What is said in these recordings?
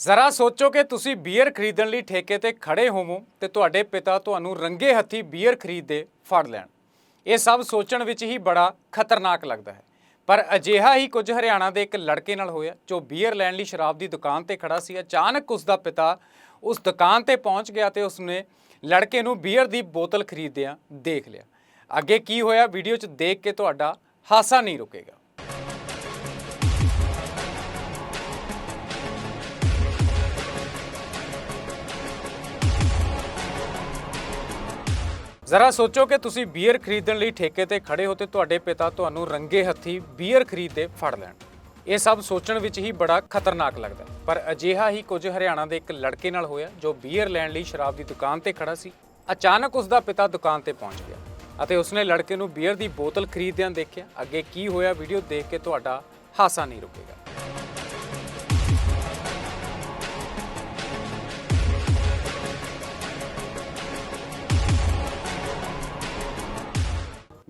ਜ਼ਰਾ ਸੋਚੋ ਕਿ ਤੁਸੀਂ ਬੀਅਰ ਖਰੀਦਣ ਲਈ ਠੇਕੇ ਤੇ ਖੜੇ ਹੋਵੋ ਤੇ ਤੁਹਾਡੇ ਪਿਤਾ ਤੁਹਾਨੂੰ ਰੰਗੇ ਹੱਥੀ ਬੀਅਰ ਖਰੀਦਦੇ ਫੜ ਲੈਣ। ਇਹ ਸਭ ਸੋਚਣ ਵਿੱਚ ਹੀ ਬੜਾ ਖਤਰਨਾਕ ਲੱਗਦਾ ਹੈ। ਪਰ ਅਜਿਹਾ ਹੀ ਕੁਝ ਹਰਿਆਣਾ ਦੇ ਇੱਕ ਲੜਕੇ ਨਾਲ ਹੋਇਆ, ਜੋ ਬੀਅਰ ਲੈਣ ਲਈ ਸ਼ਰਾਬ ਦੀ ਦੁਕਾਨ ਤੇ ਖੜਾ ਸੀ। ਅਚਾਨਕ ਉਸ ਦਾ ਪਿਤਾ ਉਸ ਦੁਕਾਨ ਤੇ ਪਹੁੰਚ ਗਿਆ ਤੇ ਉਸਨੇ ਲੜਕੇ ਨੂੰ ਬੀਅਰ ਦੀ ਬੋਤਲ ਖਰੀਦਦਿਆਂ ਦੇਖ ਲਿਆ। ਅੱਗੇ ਕੀ ਹੋਇਆ, ਵੀਡੀਓ 'ਚ ਦੇਖ ਕੇ ਤੁਹਾਡਾ ਹਾਸਾ ਨਹੀਂ ਰੁਕੇਗਾ। ਜ਼ਰਾ ਸੋਚੋ ਕਿ ਤੁਸੀਂ ਬੀਅਰ ਖਰੀਦਣ ਲਈ ਠੇਕੇ ਤੇ ਖੜੇ ਹੋ ਤੇ ਤੁਹਾਡੇ ਪਿਤਾ ਤੁਹਾਨੂੰ ਰੰਗੇ ਹੱਥੀ ਬੀਅਰ ਖਰੀਦਦੇ ਫੜ ਲੈਣ। ਇਹ ਸਭ ਸੋਚਣ ਵਿੱਚ ਹੀ ਬੜਾ ਖਤਰਨਾਕ ਲੱਗਦਾ ਪਰ ਅਜਿਹਾ ਹੀ ਕੁਝ ਹਰਿਆਣਾ ਦੇ ਇੱਕ ਲੜਕੇ ਨਾਲ ਹੋਇਆ ਜੋ ਬੀਅਰ ਲੈਣ ਲਈ ਸ਼ਰਾਬ ਦੀ ਦੁਕਾਨ ਤੇ ਖੜਾ ਸੀ। ਅਚਾਨਕ ਉਸ ਦਾ ਪਿਤਾ ਦੁਕਾਨ ਤੇ ਪਹੁੰਚ ਗਿਆ ਅਤੇ ਉਸਨੇ ਲੜਕੇ ਨੂੰ ਬੀਅਰ ਦੀ ਬੋਤਲ ਖਰੀਦਦਿਆਂ ਦੇਖਿਆ। ਅੱਗੇ ਕੀ ਹੋਇਆ ਵੀਡੀਓ ਦੇਖ ਕੇ ਤੁਹਾਡਾ ਹਾਸਾ ਨਹੀਂ ਰੁਕੇਗਾ।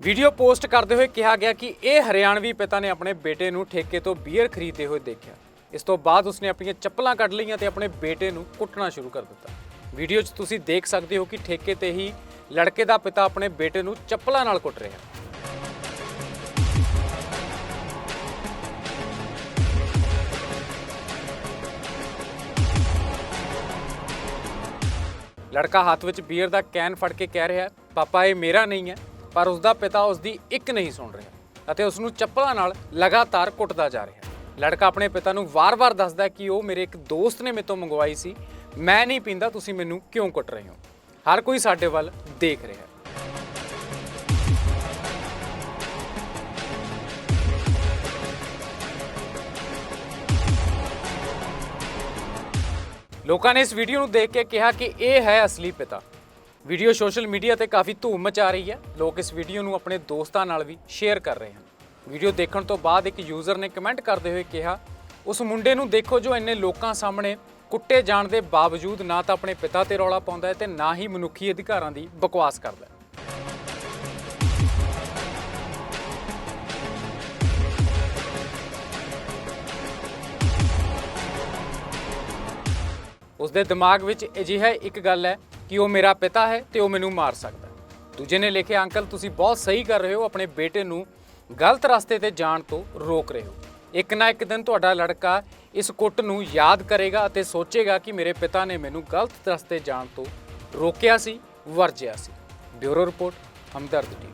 ਵੀਡੀਓ ਪੋਸਟ ਕਰਦੇ ਹੋਏ ਕਿਹਾ ਗਿਆ ਕਿ ਇਹ ਹਰਿਆਣਵੀ ਪਿਤਾ ਨੇ ਆਪਣੇ ਬੇਟੇ ਨੂੰ ਠੇਕੇ ਤੋਂ ਬੀਅਰ ਖਰੀਦਦੇ ਹੋਏ ਦੇਖਿਆ। ਇਸ ਤੋਂ ਬਾਅਦ ਉਸਨੇ ਆਪਣੀਆਂ ਚੱਪਲਾਂ ਕੱਢ ਲਈਆਂ ਤੇ ਆਪਣੇ ਬੇਟੇ ਨੂੰ ਕੁੱਟਣਾ ਸ਼ੁਰੂ ਕਰ ਦਿੱਤਾ। ਵੀਡੀਓ 'ਚ ਤੁਸੀਂ ਦੇਖ ਸਕਦੇ ਹੋ ਕਿ ਠੇਕੇ ਤੇ ਹੀ ਲੜਕੇ ਦਾ ਪਿਤਾ ਆਪਣੇ ਬੇਟੇ ਨੂੰ ਚੱਪਲਾਂ ਨਾਲ ਕੁੱਟ ਰਿਹਾ। ਹੈ ਲੜਕਾ ਹੱਥ ਵਿੱਚ ਬੀਅਰ ਦਾ ਕੈਨ ਫੜ ਕੇ ਕਹਿ ਰਿਹਾ, ਪਾਪਾ, ਇਹ ਮੇਰਾ ਨਹੀਂ ਹੈ। ਪਰ ਉਸ ਦਾ ਪਿਤਾ ਉਸ ਦੀ ਇੱਕ ਨਹੀਂ ਸੁਣ ਰਿਹਾ ਅਤੇ ਉਸ ਨੂੰ ਚੱਪਲਾਂ ਨਾਲ ਲਗਾਤਾਰ ਕੁੱਟਦਾ ਜਾ ਰਿਹਾ। ਲੜਕਾ ਆਪਣੇ ਪਿਤਾ ਨੂੰ ਵਾਰ-ਵਾਰ ਦੱਸਦਾ ਕਿ ਉਹ ਮੇਰੇ ਇੱਕ ਦੋਸਤ ਨੇ ਮੇਰੇ ਤੋਂ ਮੰਗਵਾਈ ਸੀ। ਮੈਂ ਨਹੀਂ ਪੀਂਦਾ, ਤੁਸੀਂ ਮੈਨੂੰ ਕਿਉਂ ਕੁੱਟ ਰਹੇ ਹੋ? ਹਰ ਕੋਈ ਸਾਡੇ ਵੱਲ ਦੇਖ ਰਿਹਾ ਲੋਕਾਂ ਨੇ ਇਸ ਵੀਡੀਓ ਨੂੰ ਦੇਖ ਕੇ ਕਿਹਾ ਕਿ ਇਹ ਹੈ ਅਸਲੀ ਪਿਤਾ। ਵੀਡੀਓ ਸੋਸ਼ਲ ਮੀਡੀਆ ਤੇ ਕਾਫੀ ਧੂਮ ਮਚਾ ਰਹੀ ਹੈ। ਲੋਕ ਇਸ ਵੀਡੀਓ ਨੂੰ ਆਪਣੇ ਦੋਸਤਾਂ ਨਾਲ ਵੀ ਸ਼ੇਅਰ ਕਰ ਰਹੇ ਹਨ। ਵੀਡੀਓ ਦੇਖਣ ਤੋਂ ਬਾਅਦ ਇੱਕ ਯੂਜ਼ਰ ਨੇ ਕਮੈਂਟ ਕਰਦੇ ਹੋਏ ਕਿਹਾ, ਉਸ ਮੁੰਡੇ ਨੂੰ ਦੇਖੋ ਜੋ ਇੰਨੇ ਲੋਕਾਂ ਸਾਹਮਣੇ ਕੁੱਟੇ ਜਾਣ ਦੇ ਬਾਵਜੂਦ ਨਾ ਤਾਂ ਆਪਣੇ ਪਿਤਾ ਤੇ ਰੌਲਾ ਪਾਉਂਦਾ ਹੈ ਤੇ ਨਾ ਹੀ ਮਨੁੱਖੀ ਅਧਿਕਾਰਾਂ ਦੀ ਬਕਵਾਸ ਕਰਦਾ ਹੈ। ਉਸ ਦੇ ਦਿਮਾਗ ਵਿੱਚ ਅਜਿਹਾ ਇੱਕ ਗੱਲ ਹੈ ਕਿ ਉਹ ਮੇਰਾ ਪਿਤਾ ਹੈ ਤੇ ਉਹ ਮੈਨੂੰ ਮਾਰ ਸਕਦਾ ਦੂਜੇ ਨੇ ਲਿਖਿਆ, ਅੰਕਲ, ਤੁਸੀਂ ਬਹੁਤ ਸਹੀ ਕਰ ਰਹੇ ਹੋ, ਆਪਣੇ ਬੇਟੇ ਨੂੰ ਗਲਤ ਰਸਤੇ ਤੇ ਜਾਣ ਤੋਂ ਰੋਕ ਰਹੇ ਹੋ। ਇੱਕ ਨਾ ਇੱਕ ਦਿਨ ਤੁਹਾਡਾ ਲੜਕਾ ਇਸ ਕੁੱਟ ਨੂੰ ਯਾਦ ਕਰੇਗਾ ਅਤੇ ਸੋਚੇਗਾ ਕਿ ਮੇਰੇ ਪਿਤਾ ਨੇ ਮੈਨੂੰ ਗਲਤ ਰਸਤੇ ਜਾਣ ਤੋਂ ਰੋਕਿਆ ਸੀ, ਵਰਜਿਆ ਸੀ। Bureau report, Hamdard TV.